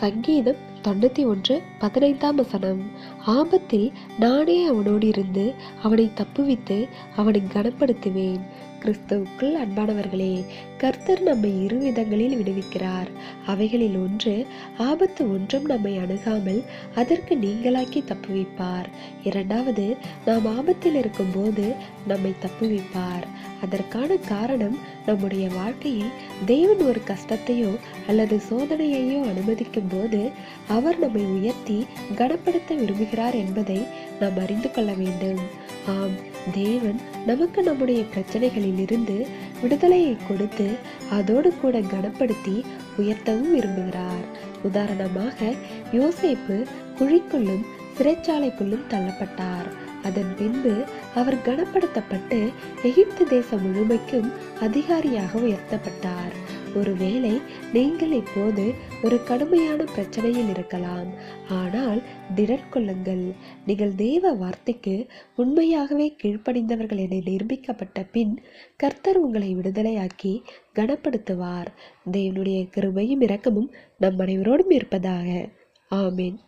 சங்கீதம் தொண்ணூத்தி ஒன்று பதினைந்தாம் வசனம். ஆபத்தில் நானே அவனோடு இருந்து அவனை தப்புவித்து அவனை கனப்படுத்துவேன். கிறிஸ்துவுக்குள் அன்பானவர்களே கர்த்தர் நம்மை இரு விதங்களில் விடுவிக்கிறார். அவைகளில் ஒன்று ஆபத்து ஒன்றும் நம்மை அணுகாமல் அதற்கு நீங்களாக்கி தப்புவிப்பார். இரண்டாவது நாம் ஆபத்தில் இருக்கும்போது நம்மை தப்புவிப்பார். அதற்கான காரணம் நம்முடைய வாழ்க்கையில் தேவன் ஒரு கஷ்டத்தையோ அல்லது சோதனையையோ அனுமதிக்கும் போது அவர் நம்மை உயர்த்தி கனப்படுத்த விரும்புகிறார் என்பதை நாம் அறிந்து கொள்ள வேண்டும். ஆம் தேவன் நமக்கு நம்முடைய பிரச்சனைகளில் இருந்து விடுதலையை கொடுத்து அதோடு கூட கனப்படுத்தி உயர்த்தவும் விரும்புகிறார். உதாரணமாக யோசேப்பு குழிக்குள்ளும் சிறைச்சாலைக்குள்ளும் தள்ளப்பட்டார். அதன் பின்பு அவர் கனப்படுத்தப்பட்டு எகிப்து தேசம் முழுமைக்கும் அதிகாரியாக உயர்த்தப்பட்டார். ஒருவேளை நீங்கள் இப்போது ஒரு கடுமையான பிரச்சனையில் இருக்கலாம். ஆனால் திடர்கொள்ளுங்கள் நீங்கள் தேவ வார்த்தைக்கு உண்மையாகவே கீழ்ப்படிந்தவர்கள் என நிரூபிக்கப்பட்ட பின் கர்த்தர் உங்களை விடுதலையாக்கி கனப்படுத்துவார். தேவனுடைய கிருபையும் இரக்கமும் நம் அனைவரோடும் இருப்பதாக. ஆமீன்.